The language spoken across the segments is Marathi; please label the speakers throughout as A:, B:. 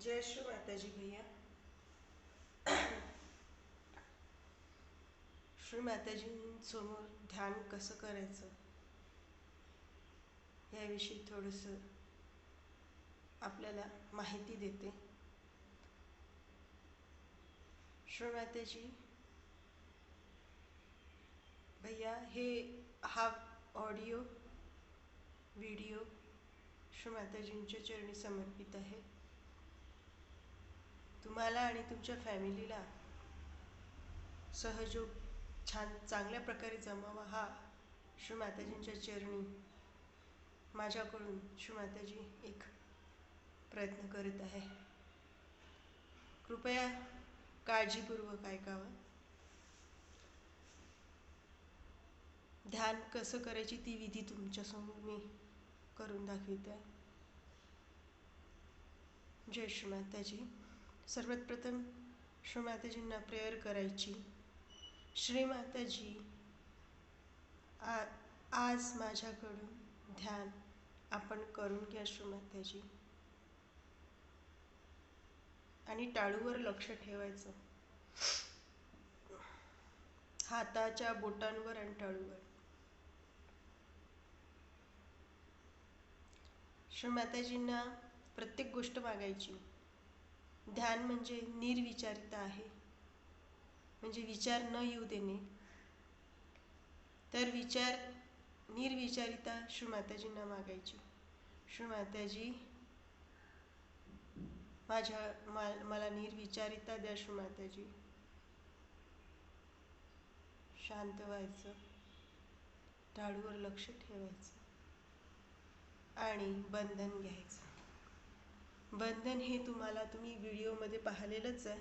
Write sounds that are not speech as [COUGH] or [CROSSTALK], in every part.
A: जय श्री माताजी भैया. श्री माताजींसमोर ध्यान कसं करायचं? याविषयी थोडंसं आपल्याला माहिती देते. श्री माताजी भैया हे हा ऑडिओ व्हिडिओ श्री माताजींच्या चरणी समर्पित आहे. तुम्हाला आणि तुमच्या फॅमिलीला सहयोग छान चांगल्या प्रकारे जमावा हा श्री माताजींच्या चरणी. माझ्याकडून श्री माताजी एक प्रयत्न करत आहे. कृपया काळजीपूर्वक ऐकावं. ध्यान कसं करायची ती विधी तुमच्यासमोर मी करून दाखवते. जय श्री माताजी. सर्वात प्रथम श्री माताजींना प्रेयर करायची. श्री माताजी आ आज माझ्याकडून ध्यान आपण करून घ्या श्री माताजी आणि टाळूवर लक्ष ठेवायचं. हाताच्या बोटांवर आणि टाळूवर. श्री माताजींना प्रत्येक गोष्ट मागायची. ध्यान म्हणजे निर्विचारिता आहे. म्हणजे विचार न येऊ देणे. तर विचार निर्विचारिता श्रीमाताजींना मागायची. श्रीमाताजी माझ्या मा मला निर्विचारिता द्या श्रीमाताजी शांत व्हायचं. टाळूवर लक्ष ठेवायचं. आणि बंधन घ्यायचं. बंधन हे तुम्हाला तुम्ही व्हिडिओमध्ये पाहिलेलंच आहे.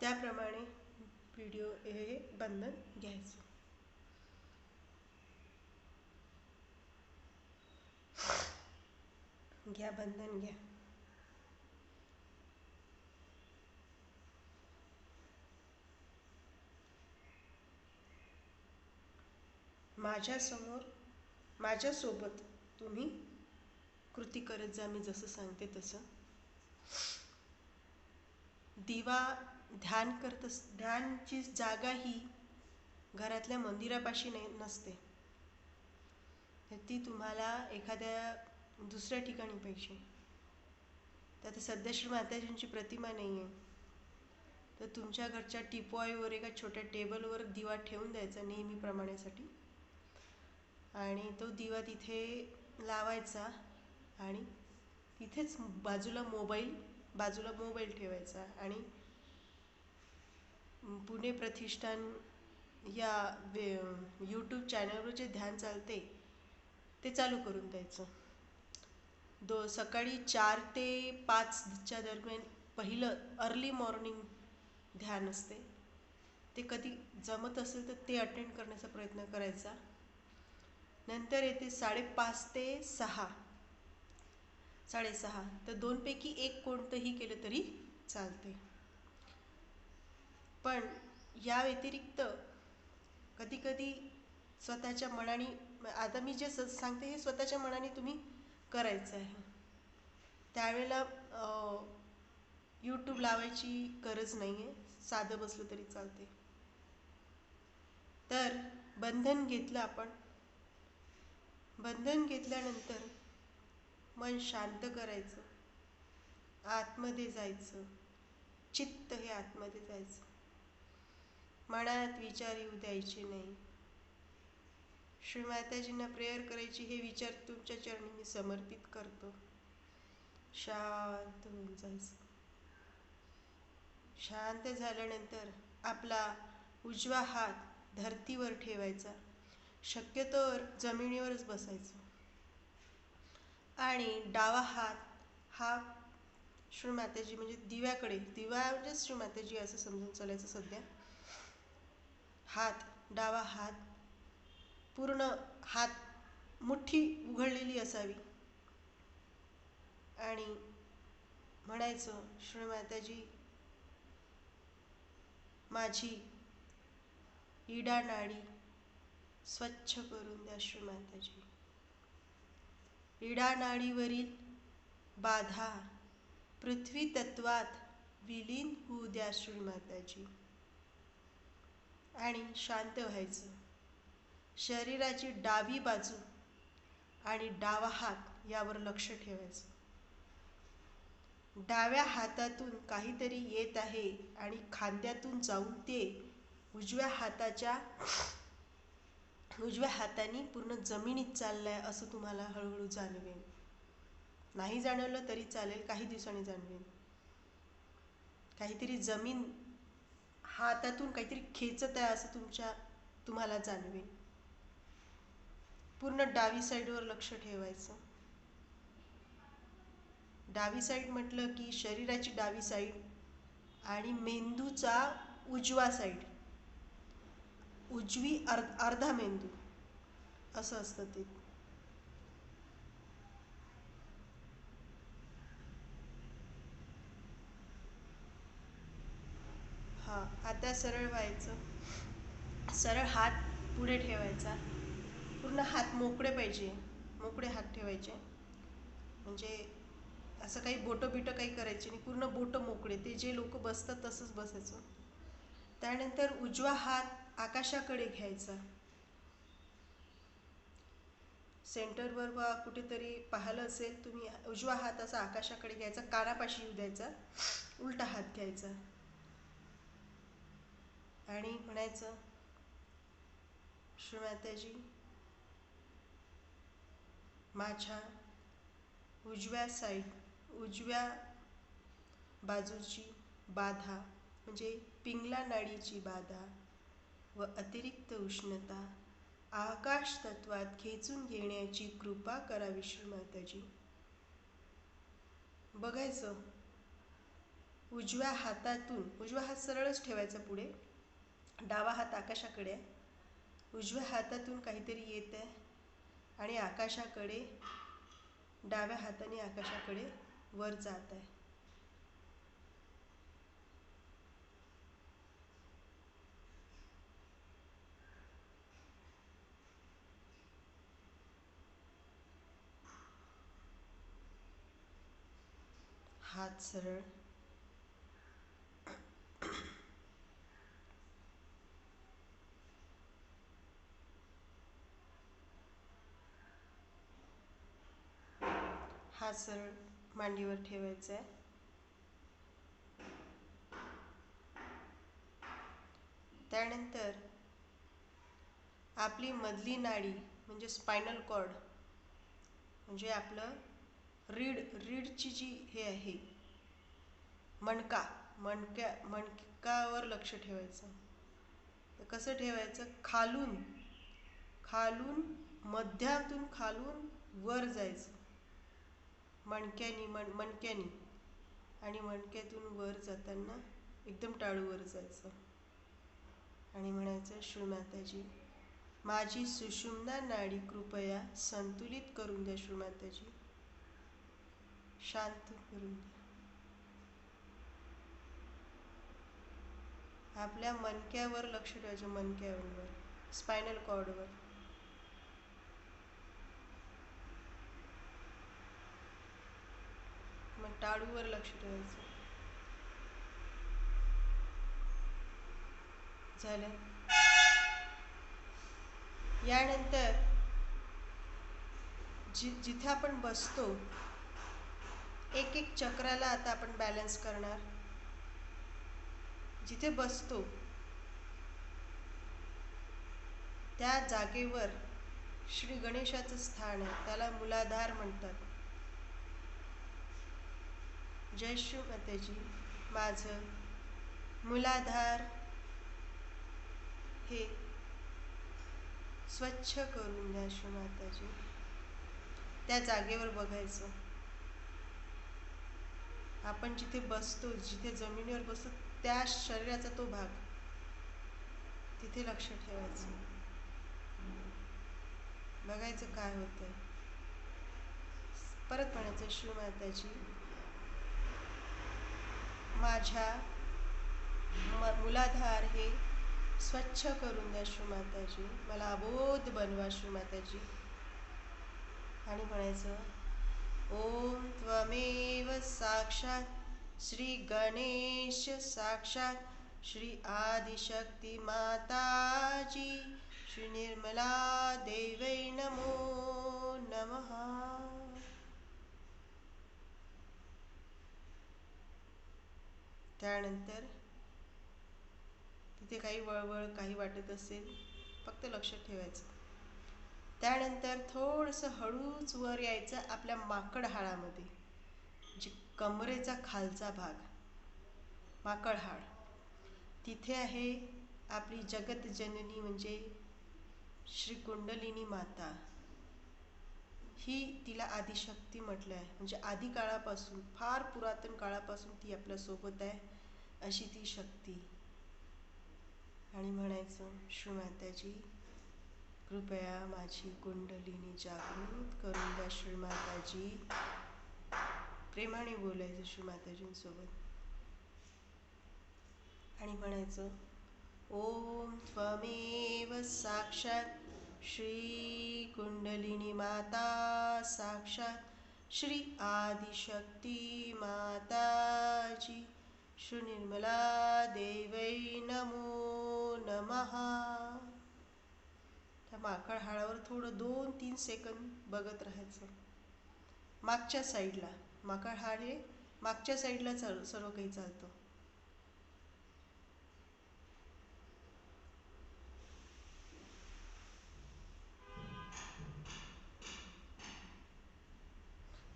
A: त्याप्रमाणे व्हिडिओ हे बंधन घ्यायचं. घ्या बंधन घ्या. माझ्यासमोर माझ्यासोबत तुम्ही कृती करत जा मी जसं सांगते तसं. दिवा ध्यान करत अस ध्यानची जागा ही घरातल्या मंदिरापाशी नाही नसते. तर ती तुम्हाला एखाद्या दुसऱ्या ठिकाणी पाहिजे तर आता सध्या श्री माताजींची प्रतिमा नाही आहे तर तुमच्या घरच्या टिपॉयवर एका छोट्या टेबलवर दिवा ठेवून द्यायचा नेहमीप्रमाणेसाठी आणि तो दिवा तिथे लावायचा आणि तिथेच बाजूला मोबाईल बाजूला मोबाईल ठेवायचा आणि पुणे प्रतिष्ठान या वे यूट्यूब चॅनलवर जे ध्यान चालते ते चालू करून द्यायचं. दो सकाळी चार ते पाचच्या दरम्यान पहिलं अर्ली मॉर्निंग ध्यान असते. ते कधी जमत असेल तर ते अटेंड करण्याचा प्रयत्न करायचा. नंतर येते साडेपाच ते सहा. साडेसहा. तर दोनपैकी एक कोणतंही केलं तरी चालते पण या व्यतिरिक्त कधीकधी स्वतःच्या मनाने आता मी जे स सांगते हे स्वतःच्या मनाने तुम्ही करायचं आहे. त्यावेळेला यूट्यूब लावायची गरज नाही आहे साधं बसलं तरी चालते तर बंधन घेतलं आपण. बंधन घेतल्यानंतर मन शांत करायचं. आतमध्ये जायचं. चित्त हे आतमध्ये जायचं. मनात विचार येऊ द्यायचे नाही. श्री माताजींना प्रेयर करायची हे विचार तुमच्या चरणी मी समर्पित करतो. शांत होऊन जायचं. शांत झाल्यानंतर आपला उजवा हात धरतीवर ठेवायचा. शक्यतोवर जमिनीवरच बसायचं. आणि डावा हात हा श्रीमाताजी म्हणजे दिव्याकडे दिवा म्हणजे श्रीमातेजी असं समजून चालायचं सध्या. हात डावा हात पूर्ण हात मुठ्ठी उघडलेली असावी. आणि म्हणायचं श्रीमाताजी माझी इडा नाडी स्वच्छ करून द्या श्रीमाताजी इडानाडीवरील बाधा पृथ्वी तत्वात विलीन होऊ द्या श्रीमाताजी. आणि शांत व्हायचं. शरीराची डावी बाजू आणि डावा हात यावर लक्ष ठेवायचं. डाव्या हातातून काहीतरी येत आहे आणि खांद्यातून जाऊन ते उजव्या हाताच्या उजव्या हाताने पूर्ण जमिनीत चाललंय असं तुम्हाला हळूहळू जाणवेल नाही जाणवलं तरी चालेल काही दिवसांनी जाणवेल काहीतरी जमीन हातातून काहीतरी खेचत आहे असं तुमच्या तुम्हाला जाणवेल पूर्ण डावी साईडवर लक्ष ठेवायचं. डावी साईड म्हटलं की शरीराची डावी साईड आणि मेंदूचा उजवा साईड. उजवी अर्ध अर्धा मेंदू. असं असतं ते. हां आता सरळ व्हायचं. सरळ हात पुढे ठेवायचा. पूर्ण हात मोकळे पाहिजे. मोकळे हात ठेवायचे. म्हणजे असं काही बोटं बिटं काही करायचे नाही. पूर्ण बोटं मोकळे. ते जे लोक बसतात तसंच बसायचं. त्यानंतर उजवा हात आकाशाकडे घ्यायचा. सेंटरवर वा कुठेतरी पाहिलं असेल तुम्ही उजवा हात असा आकाशाकडे घ्यायचा कानापाशी येऊ द्यायचा उलटा हात घ्यायचा. आणि म्हणायचं श्रीमाताजी माझ्या उजव्या साईड उजव्या बाजूची बाधा म्हणजे पिंगला नाडीची बाधा व अतिरिक्त उष्णता आकाश तत्वात खेचून घेण्याची कृपा करावी श्रीमाताजी बघायचं. उजव्या हातातून उजवा हात सरळच ठेवायचा पुढे. डावा हात आकाशाकडे आहे. उजव्या हातातून काहीतरी येत आहे आणि आकाशाकडे डाव्या हाताने आकाशाकडे वर जात आहे. हात सरळ. हात सरळ मांडीवर ठेवायचा आहे त्यानंतर आपली मधली नाडी म्हणजे स्पायनल कॉर्ड म्हणजे आपलं रीड रीडची जी हे आहे मणका मणक्या मणकावर लक्ष ठेवायचं. तर कसं ठेवायचं? खालून खालून मध्यातून खालून वर जायचं. मणक्यानी मण मणक्यानी. आणि मणक्यातून वर जाताना एकदम टाळूवर जायचं. आणि म्हणायचं श्रीमाताजी माझी सुषुम्ना नाडी कृपया संतुलित करून द्या श्रीमाताजी शांत करून द्या. आपल्या मनक्यावर लक्ष ठेवायचं मनक्यावर स्पायनल कॉर्डवर मग टाळूवर लक्ष ठेवायचं. झालं? यानंतर जि जिथे आपण बसतो एक एक चक्राला आता आपण बॅलन्स करणार. जिथे बसतो त्या जागेवर श्री गणेशाचं स्थान आहे. त्याला मुलाधार म्हणतात. जय श्री मातेजी माझं मुलाधार हे स्वच्छ करून द्या श्री माताजी त्या जागेवर बघायचं. आपण जिथे बसतो जिथे जमिनीवर बसतो त्या शरीराचा तो भाग. तिथे लक्ष ठेवायचं. बघायचं काय होतं परत म्हणायचं श्री माताजी माझ्या म मुलाधार हे स्वच्छ करून द्या श्रीमाताजी मला अबोध बनवा श्रीमाताजी आणि म्हणायचं ओम त्वमेव साक्षात् श्री गणेश साक्षात श्री आदिशक्ती माताजी श्री निर्मला देवै नमो नमः। त्यानंतर तिथे काही वळवळ काही वाटत असेल फक्त लक्षात ठेवायचं. त्यानंतर थोडंसं हळूच वर यायचं आपल्या माकड हाळामध्ये जी कमरेचा खालचा भाग माकडहाड तिथे आहे आपली जगतजननी म्हणजे श्री कुंडलिनी माता. ही तिला आदिशक्ती म्हटलं आहे म्हणजे आधी काळापासून फार पुरातन काळापासून ती आपल्यासोबत आहे अशी ती शक्ती. आणि म्हणायचं श्रीमाताजी कृपया माझी कुंडलिनी जागृत करून द्या श्रीमाताजी. प्रेमाने बोलायचं श्रीमाताजींसोबत आणि म्हणायचं ओम त्वमेव साक्षात श्री कुंडलिनी माता साक्षात श्री आदिशक्ती माताजी श्री निर्मला देवै नमो नमहा त्या माकड हाळावर थोडं दोन तीन सेकंद बघत राहायचं. मागच्या साईडला माकड हाड हे मागच्या साईडला चाल सर्व काही चालतं.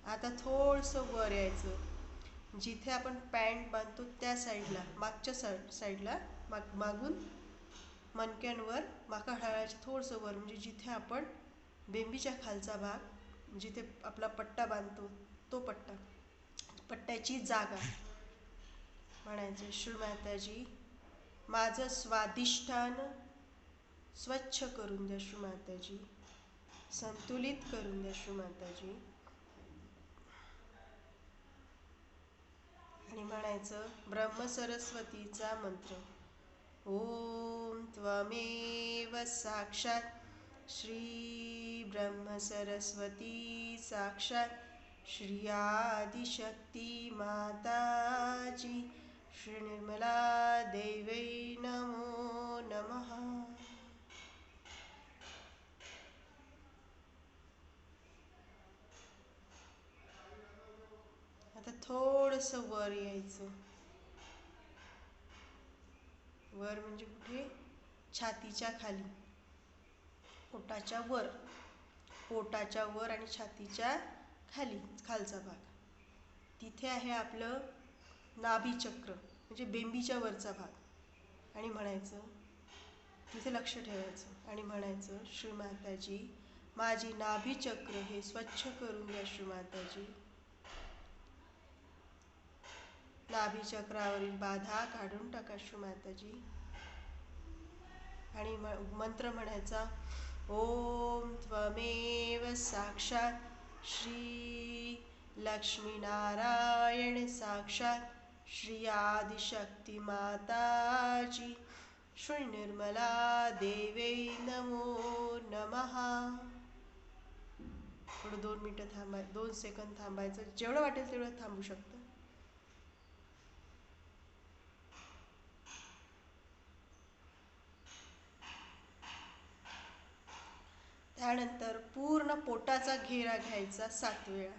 A: आता थोडंसं वर यायचं. जिथे आपण पॅन्ट बांधतो त्या साईडला मागच्या साईड साईडला माग मागून मणक्यांवर माका हाडाच्या थोडंसं वर. म्हणजे जिथे आपण बेंबीच्या खालचा भाग जिथे आपला पट्टा बांधतो तो पट्टा पट्ट्याची जागा. म्हणायचं श्रीमाताजी माझं स्वादिष्ठान स्वच्छ करून द्या श्रीमाताजी संतुलित करून द्या श्रीमाताजी आणि म्हणायचं ब्रह्मसरस्वतीचा मंत्र. ओम त्वमेव साक्षात श्री ब्रह्मसरस्वती साक्षात श्री आदिशक्ती माताची श्री निर्मला देवै नमो नमः। आता थोडंसं वर यायचं. वर म्हणजे कुठे? छातीच्या खाली. पोटाच्या वर. पोटाच्या वर आणि छातीच्या खाली खालचा भाग. तिथे आहे आपलं नाभीचक्र म्हणजे बेंबीच्या वरचा भाग. आणि म्हणायचं तिथे लक्ष ठेवायचं आणि म्हणायचं श्रीमाताजी माझी नाभीचक्र हे स्वच्छ करून द्या श्रीमाताजी नाभीचक्रावरील बाधा काढून टाका श्रीमाताजी आणि मंत्र म्हणायचा ओम त्वमेव साक्षात श्री लक्ष्मीनारायण साक्षात श्री आदिशक्ती माताजी श्री निर्मला देवे नमो नमहा थोडं दोन मिनटं थांबाय दोन सेकंद थांबायचं. जेवढं वाटेल तेवढं थांबू शकतो. त्यानंतर पूर्ण पोटाचा घेरा घ्यायचा सात वेळा.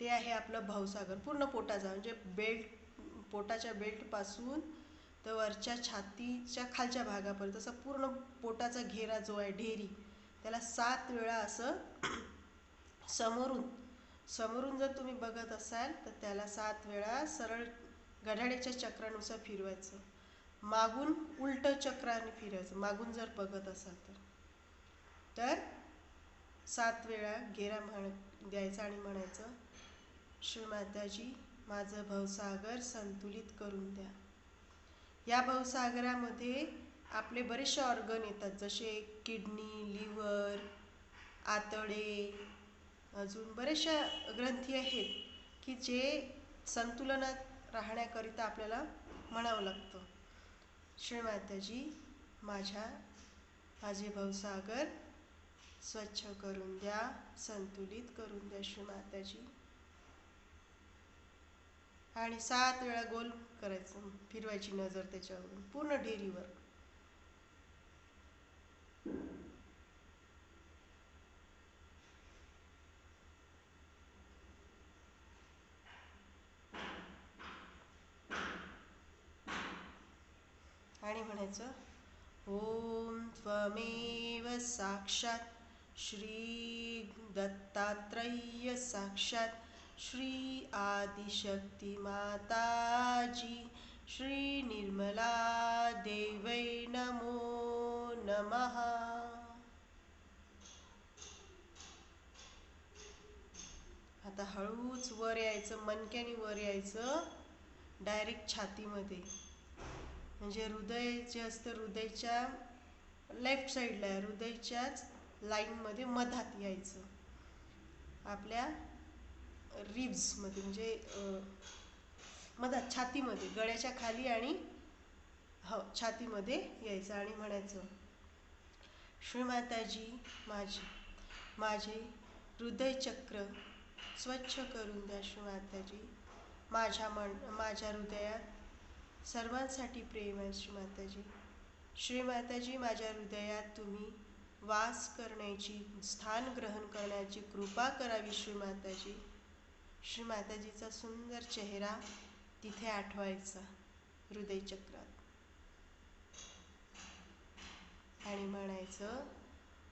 A: ते आहे आपलं भावसागर पूर्ण पोटाचा म्हणजे बेल्ट पोटाच्या बेल्टपासून तर वरच्या छातीच्या खालच्या भागापर्यंत असं पूर्ण पोटाचा घेरा जो आहे ढेरी त्याला सात वेळा असं [CLEARS THROAT] समोरून समोरून जर तुम्ही बघत असाल तर त्याला सात वेळा सरळ गढाड्याच्या चक्रानुसार फिरवायचं. मागून उलटं चक्राने फिरायचं. मागून जर बघत असाल तर. तर सात वेळा घेरा म्हण द्यायचा आणि म्हणायचं श्रीमाताजी माझं भवसागर संतुलित करून द्या. या भवसागरामध्ये आपले बरेचसे ऑर्गन येतात जसे किडनी लिव्हर आतडे अजून बरेचशा ग्रंथी आहेत की जे संतुलनात राहण्याकरिता आपल्याला म्हणावं लागतं. श्रीमाताजी माझ्या माझे भवसागर स्वच्छ करून द्या संतुलित करून द्या श्री माताजी. आणि सात वेळा गोल करायचं फिरवायची नजर त्याच्यावरून पूर्ण ढेरीवर. आणि म्हणायचं ओम त्वमेव साक्षात श्री दत्तात्रय साक्षात श्री आदिशक्ती माताजी श्री निर्मला देवै नमो नमः। आता हळूच वर यायचं मनक्याने वर यायचं डायरेक्ट छातीमध्ये. म्हणजे हृदय जे असतं हृदयच्या लेफ्ट साईडला आहे हृदयच्याच लाईनमध्ये मधात यायचं. आपल्या रिब्समध्ये म्हणजे मधात छातीमध्ये गळ्याच्या खाली आणि हो छातीमध्ये यायचं आणि म्हणायचं श्रीमाताजी माझे माझे हृदयचक्र स्वच्छ करून द्या श्रीमाताजी माझ्या मन माझ्या हृदयात सर्वांसाठी प्रेम आहे श्रीमाताजी श्रीमाताजी माझ्या हृदयात तुम्ही वास करण्याची स्थान ग्रहण करण्याची कृपा करावी श्रीमाताजी श्रीमाताजीचा सुंदर चेहरा तिथे आठवायचा हृदयचक्रात. आणि म्हणायचं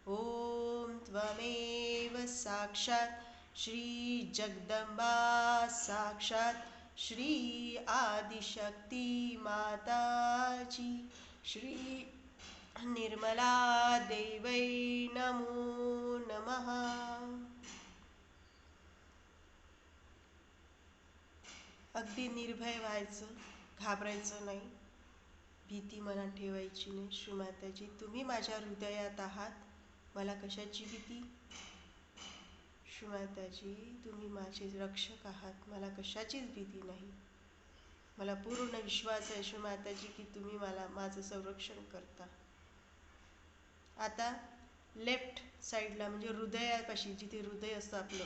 A: ओम त्वमेव साक्षात श्री जगदंबा साक्षात श्री आदिशक्ती माताजी. श्री निर्मला देवै नमो नमः। अगदी निर्भय व्हायचं घाबरायचं नाही. भीती मनात ठेवायची नाही. श्रीमाताजी तुम्ही माझ्या हृदयात आहात. मला कशाची भीती? श्रीमाताजी तुम्ही माझे रक्षक आहात. मला कशाचीच भीती नाही. मला पूर्ण विश्वास आहे श्रीमाताजी की तुम्ही मला माझं संरक्षण करता. आता लेफ्ट साईडला म्हणजे हृदयापाशी जिथे हृदय असतं आपलं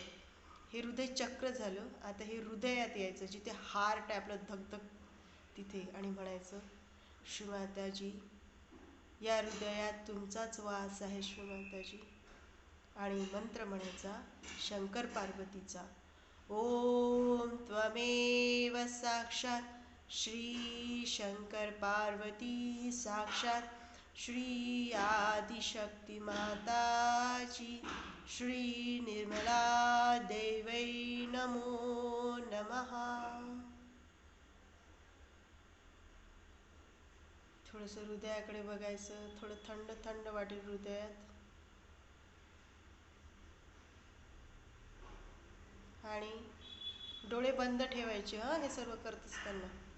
A: हे हृदय चक्र झालं. आता हे हृदयात यायचं जिथे हार्ट आहे आपलं धगधग तिथे. आणि म्हणायचं श्रीमाताजी या हृदयात तुमचाच वास आहे श्रीमाताजी आणि मंत्र म्हणायचा शंकर पार्वतीचा ओम त्वमेव साक्षात श्री शंकर पार्वती साक्षात श्री आदिशक्ती माताची श्री निर्मला देवै नमो नमः। थोडंसं हृदयाकडे बघायचं थोडं थंड थंड वाटेल हृदयात. आणि डोळे बंद ठेवायचे हां हे सर्व करत असताना.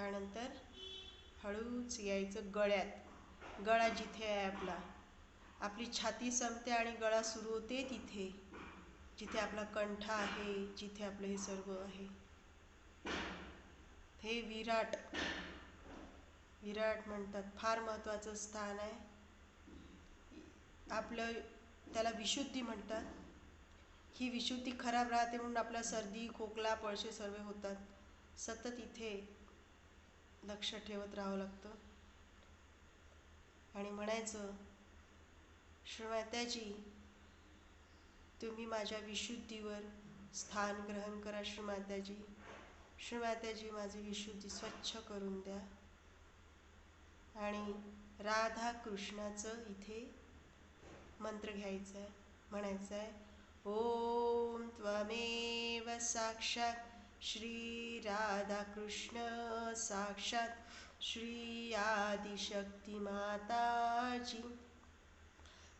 A: त्यानंतर हळूच यायचं गळ्यात. गळा जिथे आहे आपला. आपली छाती संपते आणि गळा सुरू होते तिथे. जिथे आपला कंठ आहे जिथे आपलं हे सर्व आहे. हे विराट विराट म्हणतात. फार महत्त्वाचं स्थान आहे. आपलं त्याला विशुद्धी म्हणतात. ही विशुद्धी खराब राहते म्हणून आपला सर्दी खोकला पळसे सर्व होतात. सतत इथे लक्ष ठेवत राहावं लागतं. आणि म्हणायचं श्रीमात्याजी तुम्ही माझ्या विशुद्धीवर स्थान ग्रहण करा श्रीमात्याजी श्रीमात्याजी माझी विशुद्धी स्वच्छ करून द्या. आणि राधा कृष्णाचं इथे मंत्र घ्यायचा आहे म्हणायचं आहे ओम त्वमेव साक्षात श्री राधाकृष्ण साक्षात श्री आदिशक्ती माताजी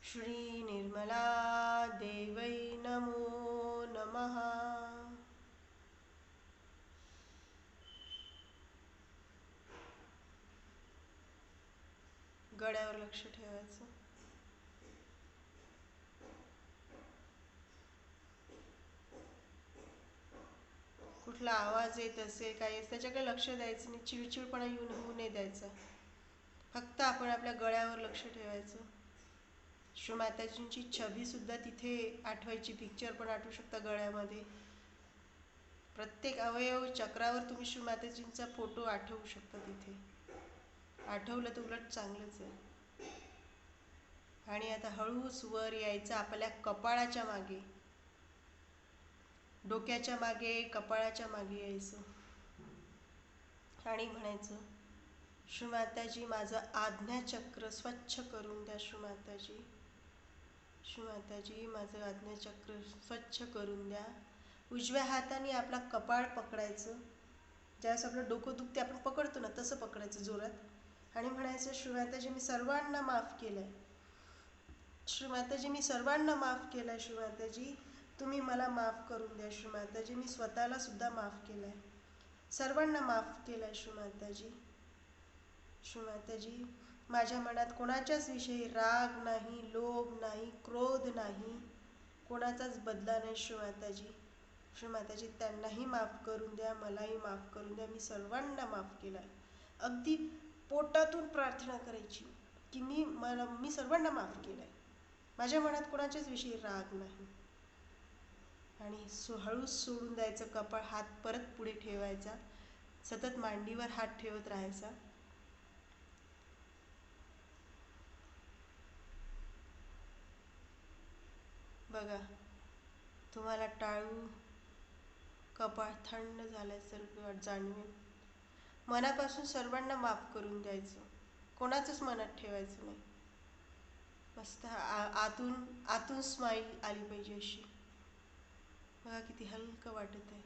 A: श्री निर्मला देवै नमो नमः। गळ्यावर लक्ष ठेवायचं. कुठला आवाज येत असेल काही त्याच्याकडे लक्ष द्यायचं नाही. चिडचिडपणा येऊन होऊ नाही द्यायचा. फक्त आपण आपल्या गळ्यावर लक्ष ठेवायचं. श्रीमाताजींची छबीसुद्धा तिथे आठवायची. पिक्चर पण आठवू शकता गळ्यामध्ये. प्रत्येक अवयव चक्रावर तुम्ही श्रीमाताजींचा फोटो आठवू शकता तिथे. आठवलं तर उलट चांगलंच आहे. आणि आता हळूच वर यायचं आपल्या कपाळाच्या मागे. डोक्याच्या मागे कपाळाच्या मागे यायचं. आणि म्हणायचं श्रीमाताजी माझं आज्ञाचक्र स्वच्छ करून द्या श्रीमाताजी श्रीमाताजी माझं आज्ञाचक्र स्वच्छ करून द्या. उजव्या हाताने आपला कपाळ पकडायचं. ज्यावेळेस आपलं डोकं दुखते आपण पकडतो ना तसं पकडायचं जोरात. आणि म्हणायचं श्रीमाताजी मी सर्वांना माफ केलं आहे श्रीमाताजी मी सर्वांना माफ केलं आहे श्रीमाताजी तुम्ही मला माफ करून द्या श्रीमाताजी मी स्वतःला सुद्धा माफ केलं आहे सर्वांना माफ केलं आहे श्रीमाताजी श्रीमाताजी माझ्या मनात कोणाच्याच विषयी राग नाही लोभ नाही क्रोध नाही. कोणाचाच बदला नाही श्रीमाताजी श्रीमाताजी त्यांनाही माफ करून द्या मलाही माफ करून द्या. मी सर्वांना माफ केलं आहे अगदी पोटातून प्रार्थना करायची की मी मला मी सर्वांना माफ केलं आहे माझ्या मनात कोणाच्याच विषयी राग नाही. आणि सो हळूच सोडून द्यायचं कपाळ हात परत पुढे ठेवायचा. सतत मांडीवर हात ठेवत राहायचा. बघा तुम्हाला टाळू कपाळ थंड झाल्यासारखं जाणवेल. मनापासून सर्वांना माफ करून द्यायचं. कोणाचंच मनात ठेवायचं नाही. मस्त आतून आतून स्माईल आली पाहिजे अशी. बघा किती हलकं वाटत आहे.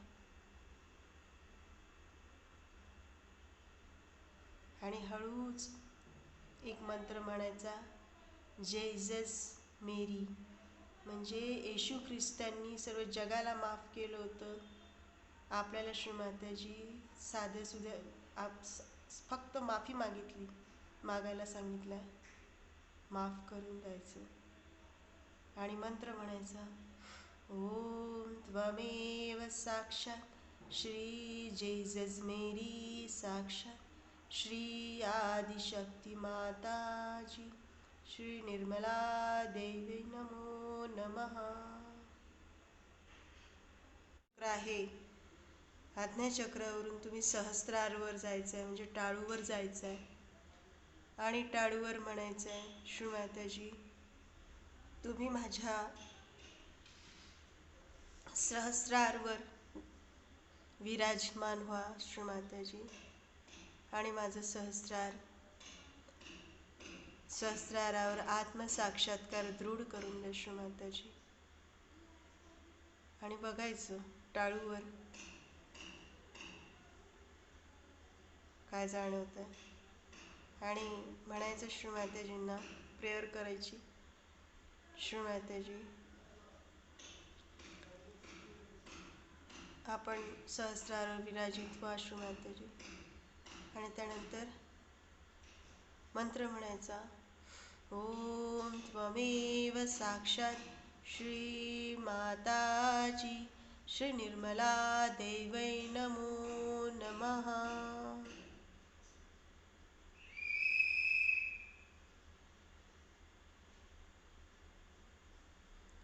A: आणि हळूच एक मंत्र म्हणायचा जेजस मेरी. म्हणजे येशू ख्रिस्तांनी सर्व जगाला माफ केलं होतं. आपल्याला श्रीमाताजी साधे सुध्या आप फक्त माफी मागितली मागायला सांगितलं. माफ करून द्यायचं. आणि मंत्र म्हणायचा ओम त्वमेव साक्षात् श्री जेजस मेरी साक्षात श्री आदिशक्ती माताजी श्री निर्मला देवी नमो नमः। आहे आज्ञाचक्रावरून तुम्ही सहस्रारवर जायचं आहे म्हणजे टाळूवर जायचं आहे आणि टाळूवर म्हणायचं आहे श्रीमाताजी तुम्ही माझ्या सहस्रारवर विराजमान व्हा श्रीमाताजी आणि माझं सहस्रार सहस्रारावर आत्मसाक्षात्कार दृढ करून द्या श्रीमाताजी आणि बघायचं टाळूवर काय जाणवतं आणि म्हणायचं श्रीमाताजींना प्रेयर करायची. श्रीमाताजी आपण सहस्रार विराजित व्हा श्रीमाताजी आणि त्यानंतर मंत्र म्हणायचा ओम त्वमेव साक्षात श्री माताजी श्री निर्मला देवै नमो नमः.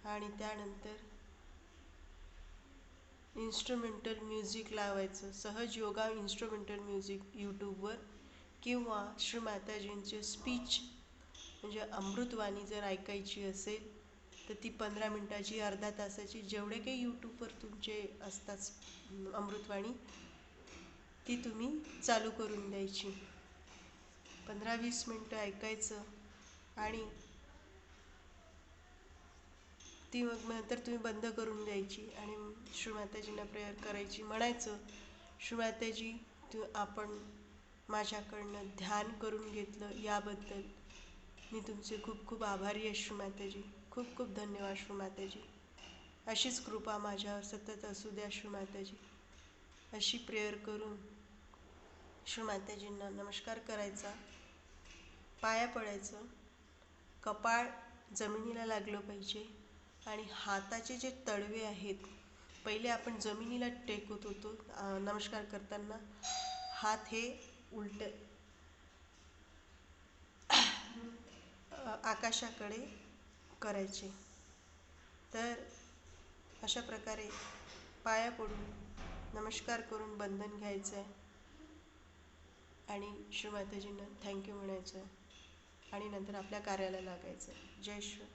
A: आणि त्यानंतर इन्स्ट्रुमेंटल म्युझिक लावायचं. सहज योगा इन्स्ट्रुमेंटल म्युझिक यूट्यूबवर किंवा श्री माताजींचे स्पीच म्हणजे अमृतवाणी जर ऐकायची असेल तर ती पंधरा मिनटाची अर्धा तासाची जेवढे काही यूट्यूबवर तुमचे असतात अमृतवाणी ती तुम्ही चालू करून द्यायची. पंधरा वीस मिनटं ऐकायचं आणि ती मग नंतर तुम्ही बंद करून द्यायची आणि श्रीमाताजींना प्रेयर करायची. म्हणायचं श्रीमाताजी तू आपण माझ्याकडनं ध्यान करून घेतलं याबद्दल मी तुमचे खूप खूप आभारी आहे श्रीमाताजी खूप खूप धन्यवाद श्रीमाताजी अशीच कृपा माझ्यावर सतत असू द्या श्रीमाताजी अशी प्रेयर करून श्रीमाताजींना नमस्कार करायचा. पाया पडायचं. कपाळ जमिनीला लागलं पाहिजे. आणि हाताचे जे तळवे आहेत पहिले आपण जमिनीला टेकत होतो. नमस्कार करताना हात हे उलट आकाशाकडे करायचे. तर अशा प्रकारे पाया पडून नमस्कार करून बंधन घ्यायचं आहे आणि श्रीमाताजींना थँक्यू म्हणायचं आहे आणि नंतर आपल्या कार्याला लागायचं आहे जय श्री